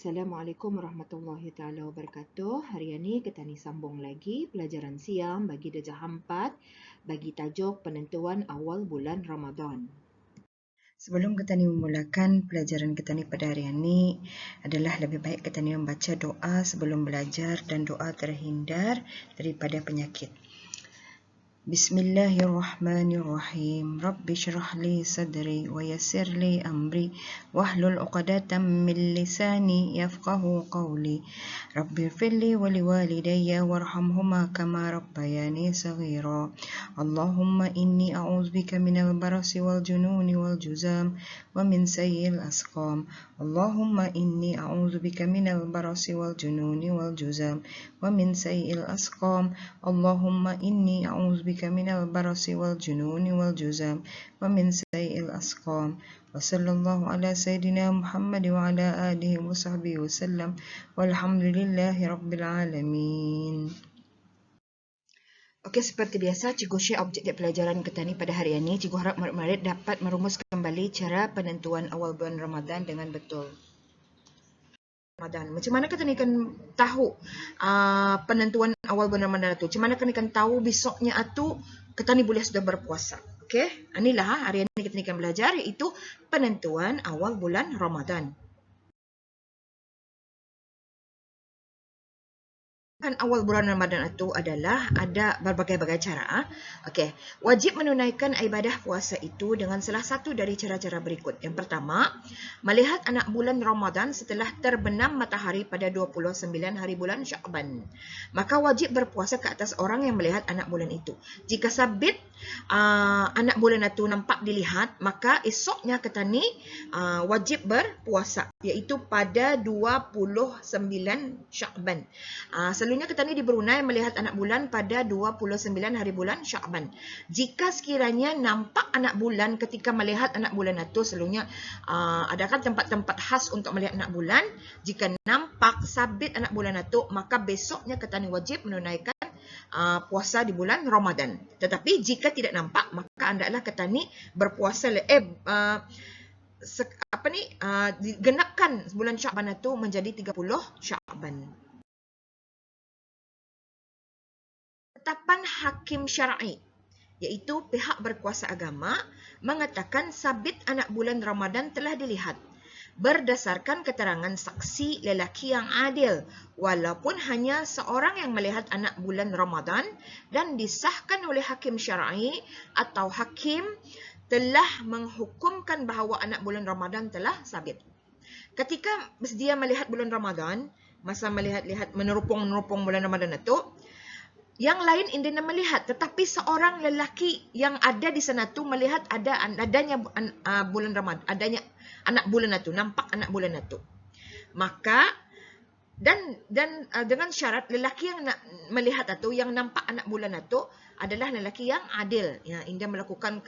Assalamualaikum warahmatullahi taala wabarakatuh. Hari ini kita ni sambung lagi pelajaran siang bagi darjah 4 bagi tajuk penentuan awal bulan Ramadan. Sebelum kita ni memulakan pelajaran kita ni pada hari ini adalah lebih baik kita ni membaca doa sebelum belajar dan doa terhindar daripada penyakit. بسم الله الرحمن الرحيم رب اشرح لي صدري ويسر لي أمري واحلل عقدة من لساني يفقه قولي رب اغفر لي ولوالدي وارحمهما كما ربياني صغيرا اللهم إني أعوذ بك من البرص والجنون والجزام ومن سيء الأسقام اللهم إني أعوذ بك من البرص والجنون والجزام ومن سيء الأسقام اللهم إني أعوذ بك من البرص والجنون والجزام ومن سيء الأسقام وصلى الله على سيدنا محمد وعلى آله وصحبه وسلم والحمد لله رب العالمين Okey, seperti biasa, Cikgu share objektif pelajaran kita ni pada hari ini. Cikgu harap murid-murid dapat merumus kembali cara penentuan awal bulan Ramadan dengan betul. Ramadan. Macam mana kita ni akan tahu uh, penentuan awal bulan Ramadan mana kita ni akan tahu besoknya itu kita ni boleh sudah berpuasa? Okey, inilah hari ini kita ni akan belajar iaitu penentuan awal bulan Ramadan. Kan awal bulan Ramadan itu adalah ada berbagai-bagai cara. Okey, wajib menunaikan ibadah puasa itu dengan salah satu dari cara-cara berikut. Yang pertama, melihat anak bulan Ramadan setelah terbenam matahari pada 29 hari bulan Syakban. Maka wajib berpuasa ke atas orang yang melihat anak bulan itu. Jika sabit uh, anak bulan itu nampak dilihat, maka esoknya kita ni uh, wajib berpuasa iaitu pada 29 Syakban. Uh, Selalunya kita ni di Brunei melihat anak bulan pada 29 hari bulan Syakban. Jika sekiranya nampak anak bulan ketika melihat anak bulan itu, selalunya uh, adakah tempat-tempat khas untuk melihat anak bulan? Jika nampak sabit anak bulan itu, maka besoknya kita ni wajib menunaikan Uh, puasa di bulan Ramadan. Tetapi jika tidak nampak, maka anda adalah kata ni berpuasa eh uh, apa ni uh, digenapkan bulan Syaban itu menjadi 30 Syaban. Ketetapan hakim syar'i iaitu pihak berkuasa agama mengatakan sabit anak bulan Ramadan telah dilihat berdasarkan keterangan saksi lelaki yang adil walaupun hanya seorang yang melihat anak bulan Ramadan dan disahkan oleh hakim syar'i atau hakim telah menghukumkan bahawa anak bulan Ramadan telah sabit. Ketika dia melihat bulan Ramadan, masa melihat-lihat menerupung-nerupung bulan Ramadan itu, yang lain Indina melihat tetapi seorang lelaki yang ada di sana tu melihat ada adanya bulan Ramadan adanya anak bulan itu nampak anak bulan itu maka dan dan dengan syarat lelaki yang nak melihat itu yang nampak anak bulan itu adalah lelaki yang adil ya India melakukan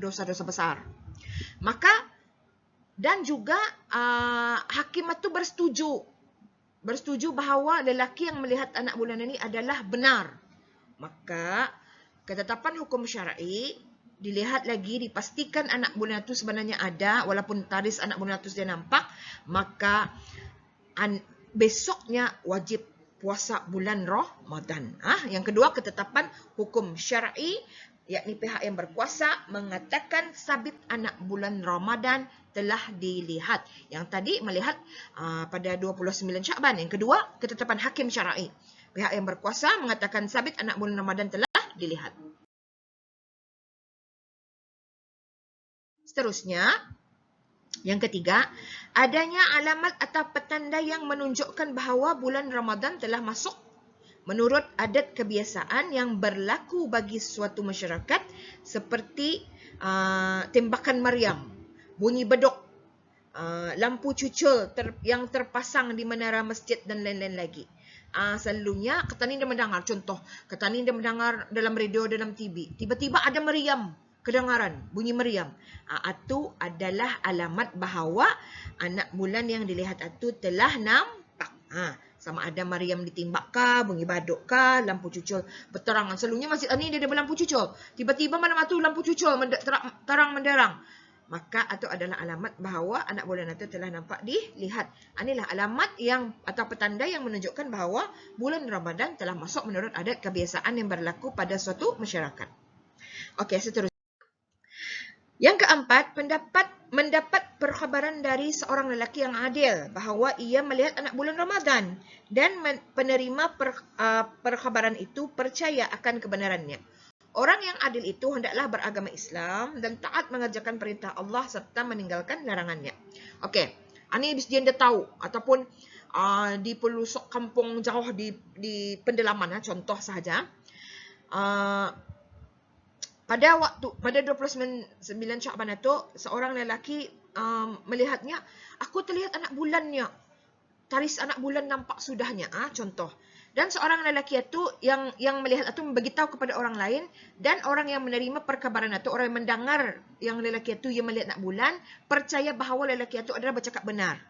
dosa-dosa besar. Maka dan juga hakim itu bersetuju. Bersetuju bahawa lelaki yang melihat anak bulan ini adalah benar Maka ketetapan hukum syar'i dilihat lagi dipastikan anak bulan itu sebenarnya ada walaupun taris anak bulan itu dia nampak maka an, besoknya wajib puasa bulan Ramadan. Ah, yang kedua ketetapan hukum syar'i yakni pihak yang berkuasa mengatakan sabit anak bulan Ramadan telah dilihat. Yang tadi melihat uh, pada 29 Syaban. Yang kedua ketetapan hakim syar'i pihak yang berkuasa mengatakan sabit anak bulan Ramadan telah dilihat. Seterusnya, yang ketiga, adanya alamat atau petanda yang menunjukkan bahawa bulan Ramadan telah masuk menurut adat kebiasaan yang berlaku bagi suatu masyarakat seperti uh, tembakan meriam, bunyi bedok, uh, lampu cucul ter yang terpasang di menara masjid dan lain-lain lagi uh, selalunya ketani dia mendengar contoh ketani dia mendengar dalam radio dalam TV tiba-tiba ada meriam kedengaran bunyi meriam uh, itu adalah alamat bahawa anak bulan yang dilihat itu telah nampak ha sama ada meriam ditimbak kah, bunyi baduk kah, lampu cucul berterangan. Selalunya masjid ni dia ada lampu cucul. Tiba-tiba malam tu lampu cucul terang menderang. Maka itu adalah alamat bahawa anak bulan itu telah nampak dilihat. Inilah alamat yang atau petanda yang menunjukkan bahawa bulan Ramadan telah masuk menurut adat kebiasaan yang berlaku pada suatu masyarakat. Okey, seterusnya. Yang keempat, pendapat mendapat perkhabaran dari seorang lelaki yang adil bahawa ia melihat anak bulan Ramadan dan penerima per, uh, perkhabaran itu percaya akan kebenarannya. Orang yang adil itu hendaklah beragama Islam dan taat mengerjakan perintah Allah serta meninggalkan larangannya. Okey, ini dia dah tahu ataupun uh, di pelosok kampung jauh di di pendalaman ha, contoh sahaja. Uh, pada waktu pada 29 Syaban itu seorang lelaki um, melihatnya aku terlihat anak bulannya. Taris anak bulan nampak sudahnya ah ha, contoh. Dan seorang lelaki itu yang yang melihat itu memberitahu kepada orang lain dan orang yang menerima perkabaran itu, orang yang mendengar yang lelaki itu yang melihat nak bulan, percaya bahawa lelaki itu adalah bercakap benar.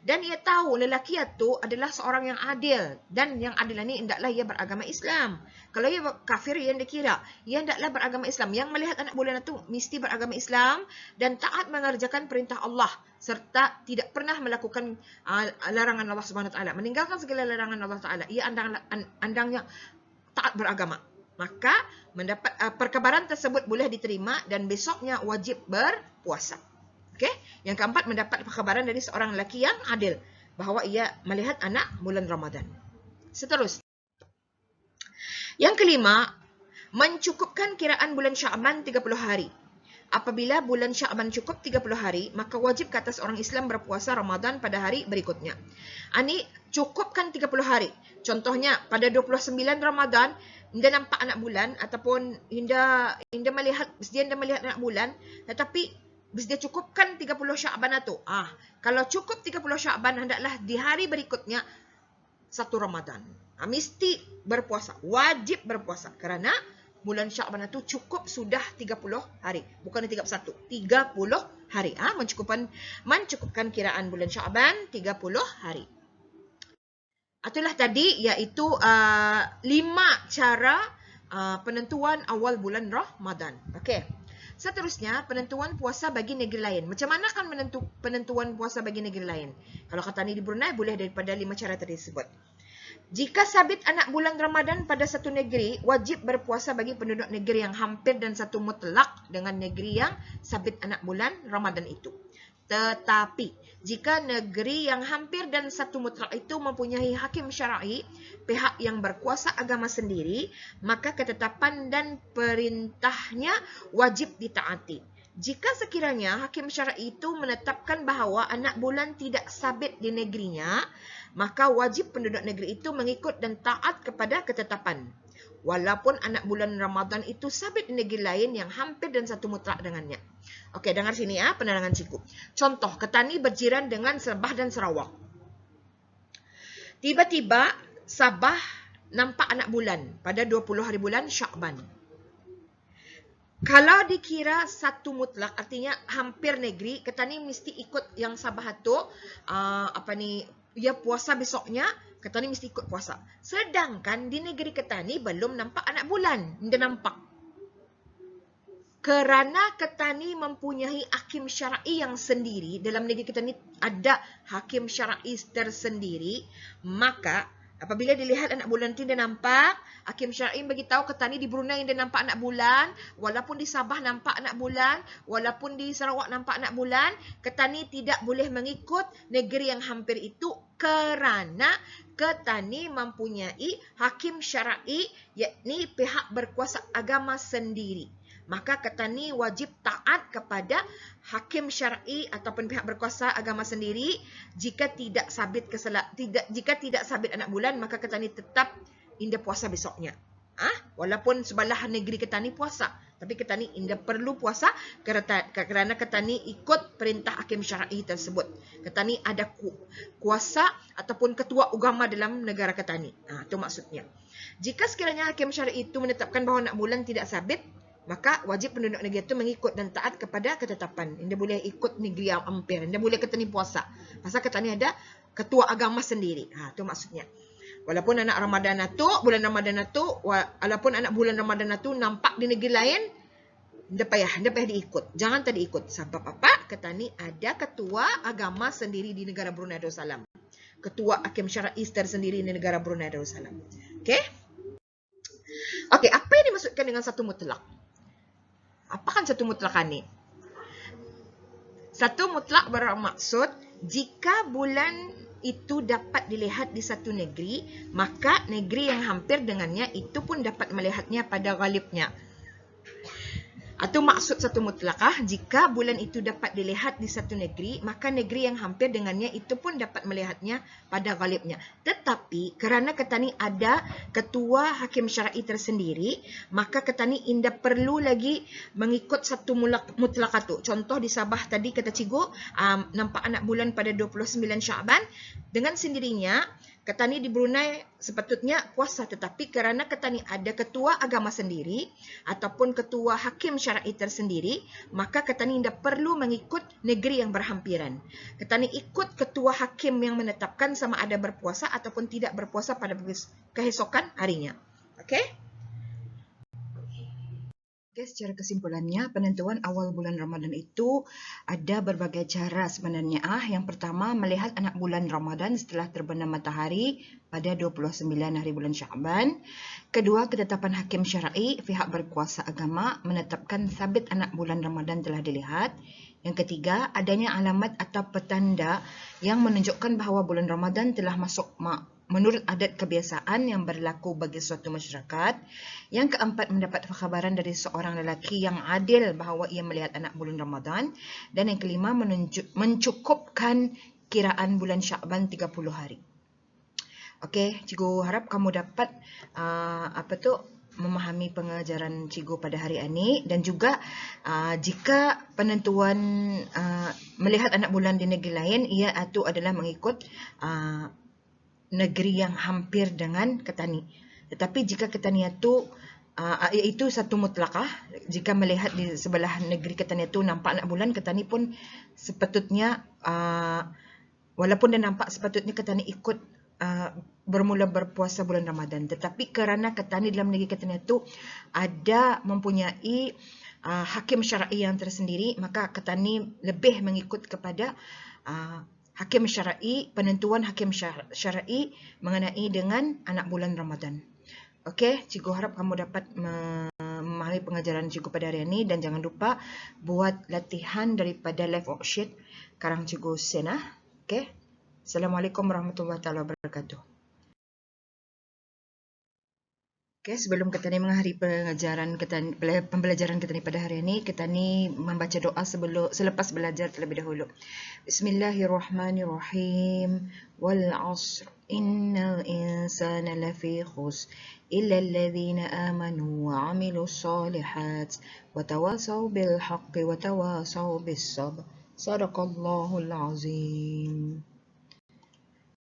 Dan ia tahu lelaki itu adalah seorang yang adil. Dan yang adil ini hendaklah ia beragama Islam. Kalau ia kafir, ia dikira. Ia hendaklah beragama Islam. Yang melihat anak bulan itu mesti beragama Islam dan taat mengerjakan perintah Allah. Serta tidak pernah melakukan uh, larangan Allah SWT. Meninggalkan segala larangan Allah Taala. Ia andang, andangnya taat beragama. Maka mendapat uh, perkabaran tersebut boleh diterima dan besoknya wajib berpuasa. Okey. Yang keempat mendapat perkhabaran dari seorang lelaki yang adil bahawa ia melihat anak bulan Ramadan. Seterusnya. Yang kelima, mencukupkan kiraan bulan Syaban 30 hari. Apabila bulan Syaban cukup 30 hari, maka wajib ke atas orang Islam berpuasa Ramadan pada hari berikutnya. Ini cukupkan 30 hari. Contohnya pada 29 Ramadan, Hinda nampak anak bulan ataupun Hinda Hinda melihat dia Hinda melihat anak bulan tetapi dia cukupkan 30 Syaban itu. Ah, kalau cukup 30 Syaban hendaklah di hari berikutnya satu Ramadan. Ah, mesti berpuasa, wajib berpuasa kerana bulan Syaban itu cukup sudah 30 hari, bukan 31, 30 hari. Ah, mencukupkan mencukupkan kiraan bulan Syaban 30 hari. Itulah tadi iaitu uh, lima cara uh, penentuan awal bulan Ramadan. Okey. Seterusnya, penentuan puasa bagi negeri lain. Macam mana kan menentu, penentuan puasa bagi negeri lain? Kalau kata ni di Brunei, boleh daripada lima cara tersebut. Jika sabit anak bulan Ramadan pada satu negeri, wajib berpuasa bagi penduduk negeri yang hampir dan satu mutlak dengan negeri yang sabit anak bulan Ramadan itu. Tetapi, jika negeri yang hampir dan satu mutlak itu mempunyai hakim syar'i, pihak yang berkuasa agama sendiri, maka ketetapan dan perintahnya wajib ditaati. Jika sekiranya hakim syar'i itu menetapkan bahawa anak bulan tidak sabit di negerinya, maka wajib penduduk negeri itu mengikut dan taat kepada ketetapan. Walaupun anak bulan Ramadan itu sabit di negeri lain yang hampir dan satu mutlak dengannya. Okey, dengar sini ya penerangan cikgu. Contoh, Ketani berjiran dengan Sabah dan Sarawak. Tiba-tiba Sabah nampak anak bulan pada 20 hari bulan Syakban. Kalau dikira satu mutlak, artinya hampir negeri, Ketani mesti ikut yang Sabah itu, uh, apa ni, ia puasa besoknya, Ketani mesti ikut puasa. Sedangkan di negeri Ketani belum nampak anak bulan. Dia nampak. Kerana Ketani mempunyai hakim syar'i yang sendiri, dalam negeri Ketani ada hakim syar'i tersendiri, maka Apabila dilihat anak bulan itu dia nampak, Hakim Syar'i bagi tahu ketani di Brunei dia nampak anak bulan, walaupun di Sabah nampak anak bulan, walaupun di Sarawak nampak anak bulan, ketani tidak boleh mengikut negeri yang hampir itu kerana ketani mempunyai hakim syar'i yakni pihak berkuasa agama sendiri maka ketani wajib taat kepada hakim syar'i ataupun pihak berkuasa agama sendiri jika tidak sabit keselak tidak jika tidak sabit anak bulan maka ketani tetap inda puasa besoknya. Ah walaupun sebelah negeri ketani puasa tapi ketani inda perlu puasa kerana ketani ikut perintah hakim syar'i tersebut. Ketani ada kuasa ataupun ketua agama dalam negara ketani ah itu maksudnya. Jika sekiranya hakim syar'i itu menetapkan bahawa anak bulan tidak sabit maka wajib penduduk negeri itu mengikut dan taat kepada ketetapan. Dia boleh ikut negeri yang ampir. Dia boleh ketani puasa. Pasal ketani ada ketua agama sendiri. Ha, itu maksudnya. Walaupun anak Ramadan itu, bulan Ramadan itu, walaupun anak bulan Ramadan itu nampak di negeri lain, Dia payah, dia payah diikut. Jangan tak diikut. Sebab apa? Kata ni ada ketua agama sendiri di negara Brunei Darussalam. Ketua Hakim Syar'i tersendiri di negara Brunei Darussalam. Okey? Okey, apa yang dimaksudkan dengan satu mutlak? Apa kan satu mutlak ni? Satu mutlak bermaksud jika bulan itu dapat dilihat di satu negeri, maka negeri yang hampir dengannya itu pun dapat melihatnya pada galibnya. Atau maksud satu mutlakah, jika bulan itu dapat dilihat di satu negeri, maka negeri yang hampir dengannya itu pun dapat melihatnya pada galibnya. Tetapi kerana ketani ada ketua hakim syar'i tersendiri, maka ketani indah perlu lagi mengikut satu mutlakah tu. Contoh di Sabah tadi kata cikgu, um, nampak anak bulan pada 29 Syaban, dengan sendirinya, Ketani di Brunei sepatutnya puasa tetapi kerana ketani ada ketua agama sendiri ataupun ketua hakim syar'i tersendiri maka ketani tidak perlu mengikut negeri yang berhampiran. Ketani ikut ketua hakim yang menetapkan sama ada berpuasa ataupun tidak berpuasa pada keesokan harinya. Okey? Okay, secara kesimpulannya, penentuan awal bulan Ramadan itu ada berbagai cara sebenarnya. Ah, Yang pertama, melihat anak bulan Ramadan setelah terbenam matahari pada 29 hari bulan Syaban. Kedua, ketetapan hakim syar'i pihak berkuasa agama menetapkan sabit anak bulan Ramadan telah dilihat. Yang ketiga, adanya alamat atau petanda yang menunjukkan bahawa bulan Ramadan telah masuk menurut adat kebiasaan yang berlaku bagi suatu masyarakat. Yang keempat, mendapat khabaran dari seorang lelaki yang adil bahawa ia melihat anak bulan Ramadan. Dan yang kelima, mencukupkan kiraan bulan Syakban 30 hari. Okey, cikgu harap kamu dapat uh, apa tu memahami pengajaran cikgu pada hari ini dan juga uh, jika penentuan uh, melihat anak bulan di negeri lain ia itu adalah mengikut uh, negeri yang hampir dengan ketani. Tetapi jika ketani itu uh, iaitu satu mutlakah, jika melihat di sebelah negeri ketani itu nampak anak bulan, ketani pun sepatutnya uh, walaupun dia nampak sepatutnya ketani ikut uh, bermula berpuasa bulan Ramadan. Tetapi kerana ketani dalam negeri ketani itu ada mempunyai uh, hakim syar'i yang tersendiri, maka ketani lebih mengikut kepada uh, hakim syar'i, penentuan hakim syar'i mengenai dengan anak bulan Ramadan. Okey, cikgu harap kamu dapat memahami pengajaran cikgu pada hari ini dan jangan lupa buat latihan daripada live worksheet karang cikgu Sena. Okey. Assalamualaikum warahmatullahi wabarakatuh. Okay, sebelum kita ni mengakhiri pengajaran kita pembelajaran kita ni pada hari ini, kita ni membaca doa sebelum selepas belajar terlebih dahulu. Bismillahirrahmanirrahim. Wal 'asr innal insana lafi khus illa alladhina amanu wa 'amilus solihat wa tawasaw bil haqqi wa tawasaw bis sabr. Sadaqallahul azim.